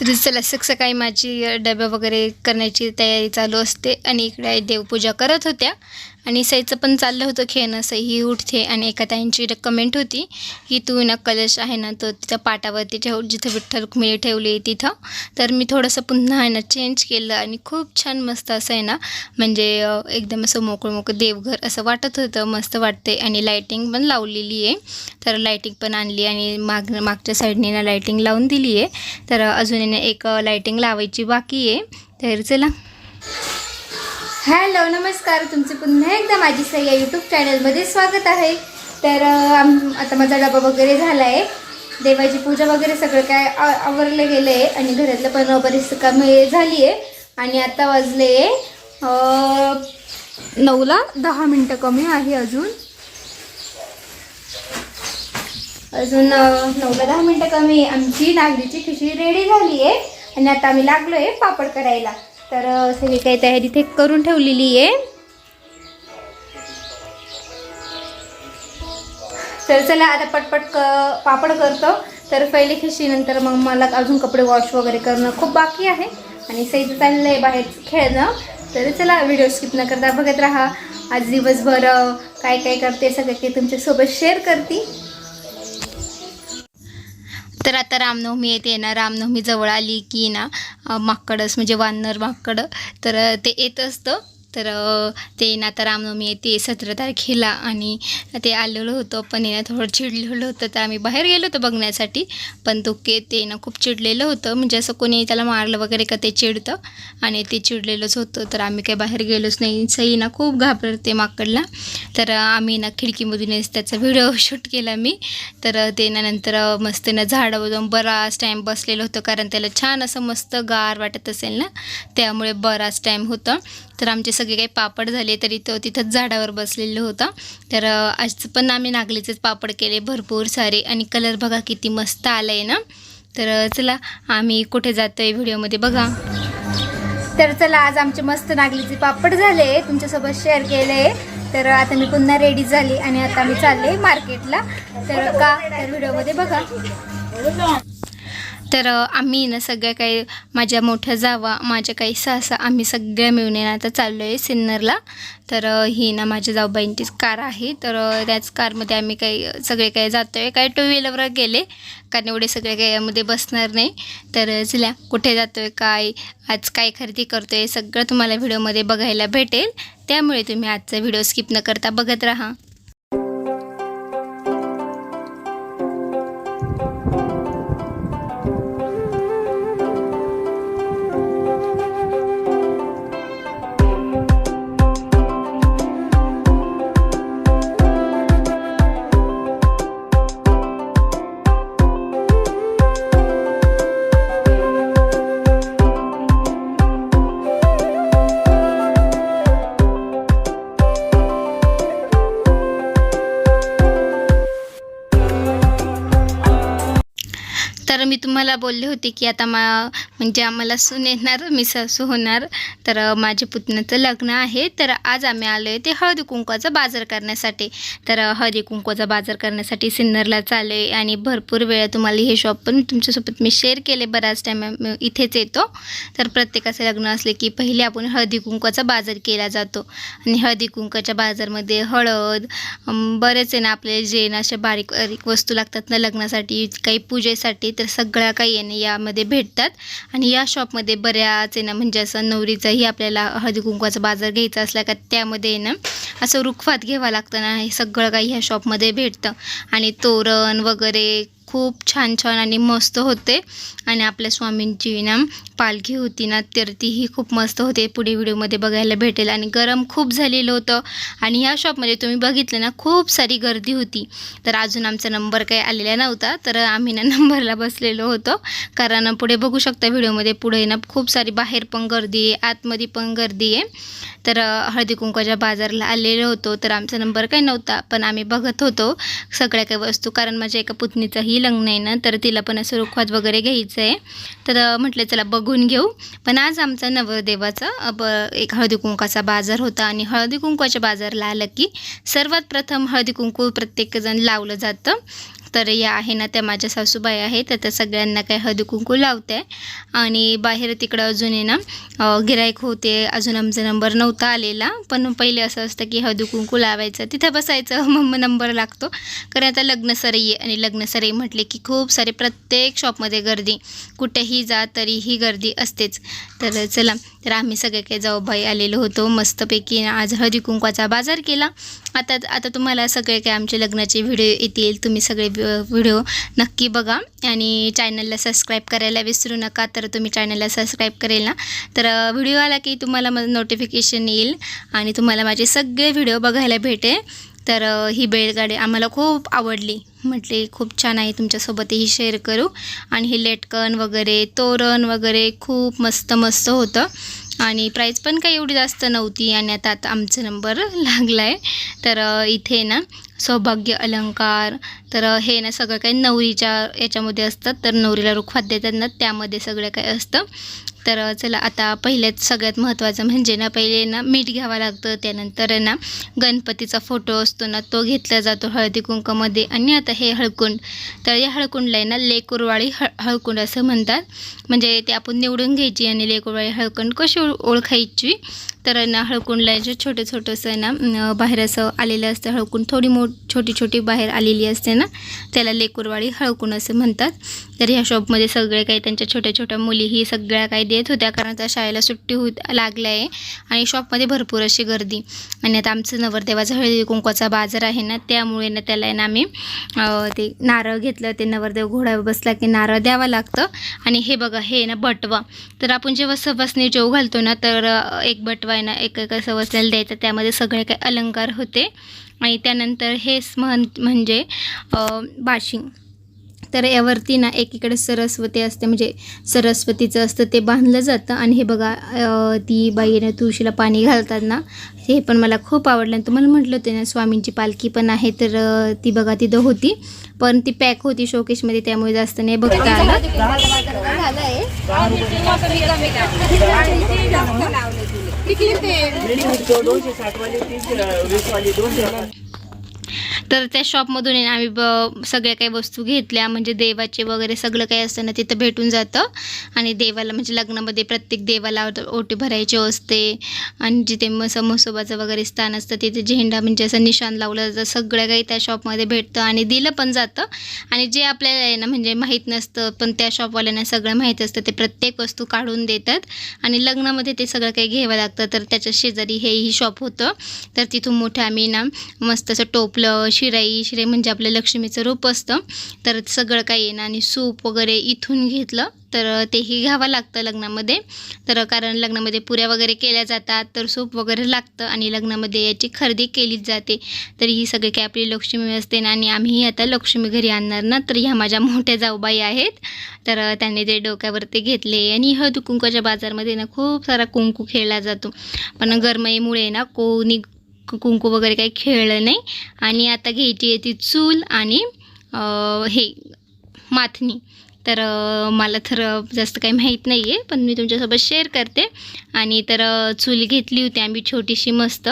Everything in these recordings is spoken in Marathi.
तर चला सकाळी माझी डबा वगैरे करण्याची तयारी चालू असते आणि इकडे देवपूजा करत होत्या. आणि सईचं पण चाललं होतं खेळणं. सई ही उठते आणि एका ताईंची कमेंट होती की तू ना कलश आहे ना तो तिथं पाटावरती ठेव जिथं विठ्ठल रुक्मिणी ठेवली तिथं. तर मी थोडंसं पुन्हा आहे ना चेंज केलं आणि खूप छान मस्त असं आहे ना म्हणजे एकदम असं मोकळं मोकळं देवघर असं वाटत होतं मस्त वाटते आणि लाईटिंग पण लावलेली आहे. तर लाईटिंग पण आणली आणि माग मागच्या साईडने ना लाईटिंग लावून दिली आहे. तर अजून ना एक लाईटिंग लावायची बाकी आहे. तर चला. हॅलो नमस्कार. तुमचे पुन्हा एकदा माझी सई या यूट्यूब चॅनलमध्ये स्वागत आहे. तर आम आता माझा डबा वगैरे झाला आहे देवाची पूजा वगैरे सगळं काय आवरलं गेलं आहे आणि घरातलं पण बरीच कामे झाली आहे आणि आता वाजले नऊला दहा मिनटं कमी आहे अजून. अजून नऊला दहा मिनटं कमी आहे. आमची नागरीची खिचडी रेडी झाली आहे आणि आता आम्ही लागलो आहे पापड करायला. तर सगळी काही तयारी इथे करून ठेवलेली आहे. तर चला आता पटपट क पापड करतो. तर पहिले खिशी नंतर मग मला अजून कपडे वॉश वगैरे करणं खूप बाकी आहे. आणि सईचं चाललं आहे बाहेर खेळणं. तर चला व्हिडिओ स्किप न करता बघत राहा. आज दिवसभर काय काय करते सगळं काही तुमच्यासोबत शेअर करते. तर आता रामनवमी येते ना रामनवमी जवळ आली की ना माकडच माकडस म्हणजे वानर माकड. तर ते येत असतं. तर ते ना तर रामनवमी येते सतरा तारखेला आणि ते आलेलं होतं पण येणं थोडं चिडलेलं होतं तर आम्ही बाहेर गेलो होतो बघण्यासाठी. पण तो के ते ना खूप चिडलेलं होतं म्हणजे असं कोणी त्याला मारलं वगैरे का ते चिडतं आणि ते चिडलेलंच होतं. तर आम्ही काही बाहेर गेलोच नाही सई ना खूप घाबरते माकडला. तर आम्ही ना खिडकीमधूनच त्याचा व्हिडिओ शूट केला मी. तर ते ना नंतर मस्त ना झाडावर जाऊन बराच टाईम बसलेलं होतं कारण त्याला छान असं मस्त गार वाटत असेल ना त्यामुळे बराच टाईम होतं. तर आमचे सगळे काही पापड झाले तरी तो तिथंच झाडावर बसलेलं होतं. तर आज पण आम्ही नागलीचेच पापड केले भरपूर सारे. आणि कलर बघा किती मस्त आला आहे ना? तर चला आम्ही कुठे जातो आहे व्हिडिओमध्ये बघा. तर चला आज आमचे मस्त नागलीचे पापड झाले. तुमच्यासोबत शेअर केले तर आता मी पुन्हा रेडी झाली आणि आता मी चालले मार्केटला. तर का? तर व्हिडिओमध्ये बघा. तर आम्ही ना सगळ्या काही माझ्या मोठ्या जावा माझ्या काही सहसा आम्ही सगळ्या मिळून आहे ना आता चाललो आहे सिन्नरला. तर ही ना माझ्या जाऊबाईंचीच कार आहे. तर त्याच कारमध्ये आम्ही काही सगळे काही जातो आहे काही टू व्हीलरवर गेले. कारण एवढे सगळे काही यामध्ये बसणार नाही. तर चला कुठे जातो आहे काय आज काय खरेदी करतो आहे सगळं तुम्हाला व्हिडिओमध्ये बघायला भेटेल. त्यामुळे तुम्ही आजचा व्हिडिओ स्किप न करता बघत राहा. तर मी तुम्हाला बोलले होते की आता मा म्हणजे आम्हाला सून येणार मी सासू होणार तर माझे माझ्या पुतण्याचं लग्न आहे तर आज आम्ही आलो आहे ते हळदी कुंकवाचा बाजार करण्यासाठी. तर हळदी कुंकवाचा बाजार करण्यासाठी सिन्नरला चालू आहे आणि भरपूर वेळा तुम्हाला हे शॉप पण तुमच्यासोबत मी शेअर केले बराच टाईम इथेच येतो. तर प्रत्येकाचं लग्न असले की पहिले आपण हळदी कुंकवाचा बाजार केला जातो. आणि हळदी कुंकवाच्या बाजारमध्ये हळद बरेच आहे ना आपले जे ना अशा बारीक बारीक वस्तू लागतात ना लग्नासाठी काही पूजेसाठी तर सगळ्या काही आहे ना यामध्ये भेटतात. आणि या शॉपमध्ये बऱ्याच आहे ना म्हणजे असं नवरीचाही आपल्याला हळदी कुंकवाचा बाजार घ्यायचा असला का त्यामध्ये ना असं रुखवात घ्यावं लागतं ना हे सगळं काही ह्या शॉपमध्ये भेटतं. आणि तोरण वगैरे खूप छान छान आणि मस्त होते. आणि आपल्या स्वामींची ना पालखी होती ना तर तीही खूप मस्त होते. पुढे व्हिडिओमध्ये बघायला भेटेल. आणि गरम खूप झालेलं होतं. आणि ह्या शॉपमध्ये तुम्ही बघितलं ना खूप सारी गर्दी होती. तर अजून आमचा नंबर काही आलेला नव्हता तर आम्ही ना नंबरला बसलेलो होतो. कारण पुढे बघू शकता व्हिडिओमध्ये पुढे ना खूप सारी बाहेर पण गर्दी आहे आतमध्ये पण गर्दी आहे. तर हळदी कुंकवाच्या बाजारला आलेलो होतो तर आमचा नंबर काही नव्हता. पण आम्ही बघत होतो सगळ्या काही वस्तू. कारण माझ्या एका पुतणीचाही लग्न आहे ना तर तिला पण असं रुखवात वगैरे घ्यायचं आहे तर म्हटलं चला बघून घेऊ. पण आज आमचा नवरदेवाचा ब एक हळदी कुंकाचा बाजार होता आणि हळदी कुंकवाच्या बाजारला आलं की सर्वात प्रथम हळदी कुंकू प्रत्येकजण लावलं जातं. तर या आहे ना त्या माझ्या सासूबाई आहे तर त्या सगळ्यांना काही हळदीकुंकू लावते. आणि बाहेर तिकडं अजून आहे ना गिरायक होते. अजून आमचा नंबर नव्हता आलेला. पण पहिले असं असतं की हळदीकुंकू लावायचं. तिथं बसायचं. मग नंबर लागतो. कारण आता लग्न सरई आहे. आणि लग्न सरई म्हटले की खूप सारे प्रत्येक शॉपमध्ये गर्दी. कुठेही जा तरीही गर्दी असतेच. तर चला तर आम्ही सगळे काही जाऊबाई आलेलो होतो. मस्तपैकी आज हळदी कुंकवाचा बाजार केला. आता आता तुम्हाला सगळे काही आमचे लग्नाचे व्हिडिओ येतील. तुम्ही सगळे व्हिडिओ नक्की बघा. आणि चॅनलला सबस्क्राईब करायला विसरू नका तर तुम्ही चॅनलला सबस्क्राईब करेल ना. तर व्हिडिओ आला की तुम्हाला मग नोटिफिकेशन येईल. आणि तुम्हाला माझे सगळे व्हिडिओ बघायला भेटेल. तर ही बैलगाडी आम्हाला खूप आवडली. म्हटले खूप छान आहे तुमच्यासोबतही शेअर करू. आणि हे लेटकन वगैरे तोरण वगैरे खूप मस्त मस्त होतं. आणि प्राईस पण काही एवढी जास्त नव्हती आणि आता आता आमचा नंबर लागला आहे तर इथे ना सौभाग्य अलंकार. तर हे ना सगळं काही नवरीच्या याच्यामध्ये असतं. तर नवरीला रुखवात देतात ना त्यामध्ये सगळं काही असतं. तर चला आता पहिल्यात सगळ्यात महत्त्वाचं म्हणजे ना पहिले ना मीठ घ्यावं लागतं त्यानंतर ना गणपतीचा फोटो असतो ना तो घेतला जातो हळदी कुंकामध्ये. आणि आता हे हळकुंड तर या हळकुंडला आहे ना लेकुरवाळी हळ हळकुंड असं म्हणतात. म्हणजे ते आपण निवडून घ्यायची आणि लेकुरवाळी हळकुंड कशी ओळ ओळखायची? तर ना हळकुंडला जे छोटं छोटंसं ना बाहेर असं आलेलं असतं हळकून थोडी मो छोटी छोटी बाहेर आलेली असते ना त्याला लेकुरवाळी हळकून असं म्हणतात. तर ह्या शॉपमध्ये सगळे काही त्यांच्या छोट्या छोट्या मुलीही सगळ्या काही देत होत्या कारण त्या शाळेला सुट्टी होत लागल्या आहे आणि शॉपमध्ये भरपूर अशी गर्दी. आणि आता आमचं नवरदेवाचा हळदी कुंकवाचा बाजार आहे ना त्यामुळे ना त्याला ना आम्ही ते नारळ घेतलं ते नवरदेव घोड्यावर बसला की नारळ द्यावं लागतं. आणि हे बघा हे ना बटवा. तर आपण जेव्हा सवासणी जेव घालतो ना तर एक बटवा आहे ना एक एक सवासण्याला द्यायचं. त्यामध्ये सगळे काही अलंकार होते. आणि त्यानंतर हेच म्हण म्हणजे बाशिंग. तर यावरती ना एकीकडे सरस्वती असते. म्हणजे सरस्वतीचं असतं ते बांधलं जातं. आणि हे बघा ती बाईनं तुळशीला पाणी घालतात ना हे पण मला खूप आवडलं. आणि तुम्हाला म्हटलं होतं ना स्वामींची पालखी पण आहे तर ती बघा तिथं होती. पण ती पॅक होती शोकेशमध्ये त्यामुळे जास्त नाही बघता आलं. किती दोनशे साठ वाले तीस वीस वाले दोनशे. तर त्या शॉपमधून आहे ना आम्ही ब सगळ्या काही वस्तू घेतल्या म्हणजे देवाचे वगैरे सगळं काही असतं ना तिथं भेटून जातं. आणि देवाला म्हणजे लग्नामध्ये प्रत्येक देवाला ओटी भरायची असते. आणि जिथे मग मसोबाचं वगैरे स्थान असतं तिथे झेंडा म्हणजे असं निशाण लावलं जातं. सगळं काही त्या शॉपमध्ये भेटतं आणि दिलं पण जातं. आणि जे आपल्याला आहे ना म्हणजे माहीत नसतं पण त्या शॉपवाल्यांना सगळं माहीत असतं ते प्रत्येक वस्तू काढून देतात. आणि लग्नामध्ये ते सगळं काही घ्यावं लागतं तर त्याच्या शेजारी हेही शॉप होतं. तर तिथून मोठं आम्ही ना मस्त असं टोप आपलं शिराई शिराई म्हणजे आपलं लक्ष्मीचं रूप असतं. तर सगळं काही आहे ना आणि सूप वगैरे इथून घेतलं तर तेही घ्यावं लागतं लग्नामध्ये. तर कारण लग्नामध्ये पुऱ्या वगैरे केल्या जातात तर सूप वगैरे लागतं आणि लग्नामध्ये याची खरेदी केलीच जाते. तर ही सगळी काही आपली लक्ष्मी असते ना आणि आम्हीही आता लक्ष्मी घरी आणणार ना तर ह्या माझ्या मोठ्या जाऊबाई आहेत. तर त्यांनी ते डोक्यावरती घेतले आणि हळदी कुंकवाच्या बाजारमध्ये ना खूप सारा कुंकू खेळला जातो. पण गरमाईमुळे ना कोणी कुंकू वगैरे काही खेळलं नाही. आणि आता घ्यायची आहे ती चूल आणि हे माथणी. तर मला तर जास्त काही माहीत नाही आहे पण मी तुमच्यासोबत शेअर करते. आणि तर चूल घेतली होती आम्ही छोटीशी मस्त.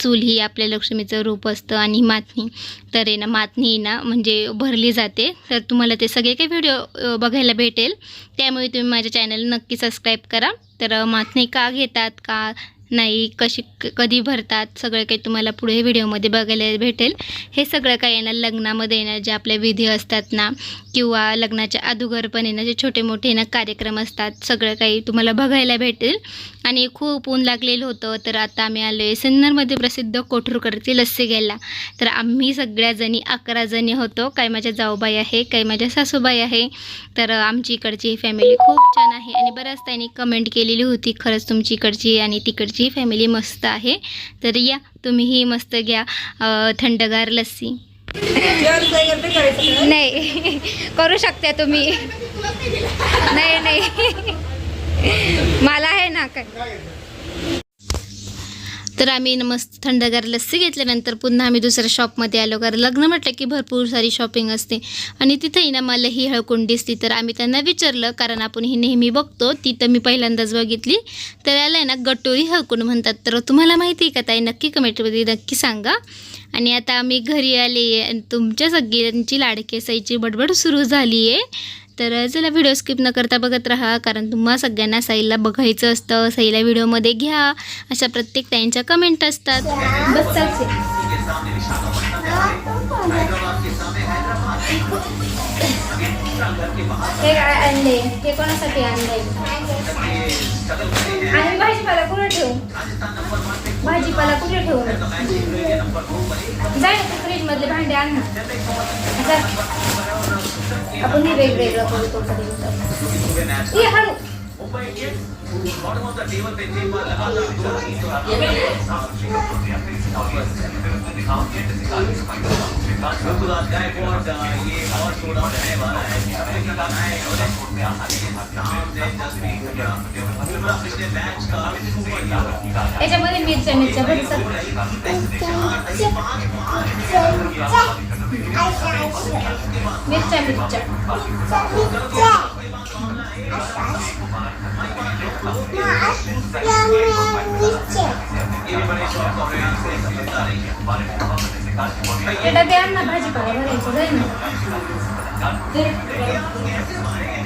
चूल ही आपल्या लक्ष्मीचं रूप असतं आणि माथणी. तर आहे ना माथणी ना म्हणजे भरली जाते. तर तुम्हाला ते सगळे काही व्हिडिओ बघायला भेटेल. त्यामुळे तुम्ही माझ्या चॅनल नक्की सबस्क्राईब करा. तर अं, माथणी का घेतात का नाही कशी क- कधी भरतात सगळं काही तुम्हाला पुढे व्हिडिओमध्ये बघायला भेटेल. हे सगळं काही येणार लग्नामध्ये येणार जे आपले विधी असतात ना किंवा लग्नाच्या अगोदर पण येणार जे छोटे मोठे ना कार्यक्रम असतात सगळं काही तुम्हाला बघायला भेटेल. आणि खूप ऊन लागलेलं होतं तर आता आम्ही आलो आहे सिन्नरमध्ये प्रसिद्ध कोठूरकरची लस्सी घ्यायला. तर आम्ही सगळ्याजणी अकरा जणी होतो. काही माझ्या जाऊबाई आहे काही माझ्या सासूबाई आहे. तर आमची इकडची फॅमिली खूप छान आहे. आणि बऱ्याच त्यांनी कमेंट केलेली होती खरंच तुमची इकडची आणि तिकडची. फॅमिली मस्त आहे तर या तुम्हीही मस्त घ्या थंडगार लस्सी. नाही करू शकता तुम्ही. नाही नाही. मला आहे ना काय? तर आम्ही मस्त थंडगार लस्सी घेतल्यानंतर पुन्हा आम्ही दुसऱ्या शॉपमध्ये आलो. कारण लग्न म्हटलं की भरपूर सारी शॉपिंग असते. आणि तिथंही ना मला ही हळकुंड दिसली तर आम्ही त्यांना विचारलं कारण आपण ही नेहमी बघतो ती तर मी पहिल्यांदाच बघितली. तर याला आहे ना गटोरी हळकुंड म्हणतात. तर तुम्हाला माहिती आहे का ताई? नक्की कमेंटमध्ये नक्की सांगा. आणि आता आम्ही घरी आले आहे आणि तुमच्या सगळ्यांची लाडकेसाईची बडबड सुरू झाली आहे. तर चला व्हिडिओ स्किप न करता बघत राहा कारण तुम्हा सगळ्यांना साईला बघायचं असतं. साईला व्हिडिओमध्ये घ्या. अशा प्रत्येक त्यांच्या कमेंट असतात. हे काय आणले हे कोणासाठी आणले आणि भाजीपाला कुठे ठेवू? भाजीपाला कुठे ठेवू? जाय ना फ्रीज मधले भांडे आण ना. आपण हे वेगवेगळं करू तोपर्यंत ये याच्यामध्ये मिरच्या मिरच्या भरतात मिरच्या मिरच्या ते डबे आण ना भाजीपाला भरायचं जाईल ना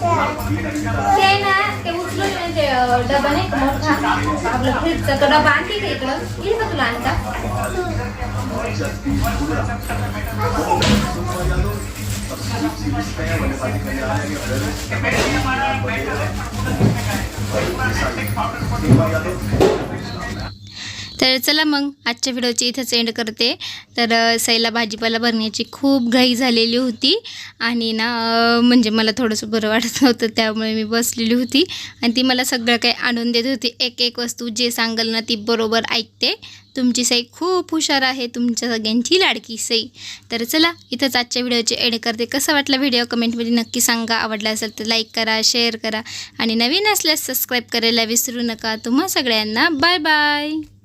ते ना ते उचलून अं, डबा नाही मोठा आपला फ्रीजचा तो डबा आणते का इकडं येईल का तुला आणता Thank you. तर चला मग आजच्या व्हिडिओची इथंच एंड करते. तर सैला भाजीपाला भरण्याची खूप घाई झालेली होती. आणि ना म्हणजे मला थोडंसं बरं वाटत नव्हतं त्यामुळे मी बसलेली होती. आणि ती मला सगळं काही आणून देत होती. एक एक वस्तू जे सांगाल ना ती बरोबर ऐकते. तुमची सई खूप हुशार आहे तुमच्या सगळ्यांची लाडकी सई. तर चला इथंच आजच्या व्हिडिओची एड करते. कसा वाटलं व्हिडिओ? कमेंटमध्ये नक्की सांगा. आवडला असेल तर लाईक करा शेअर करा. आणि नवीन असल्यास सबस्क्राईब करायला विसरू नका. तुम्हा सगळ्यांना बाय बाय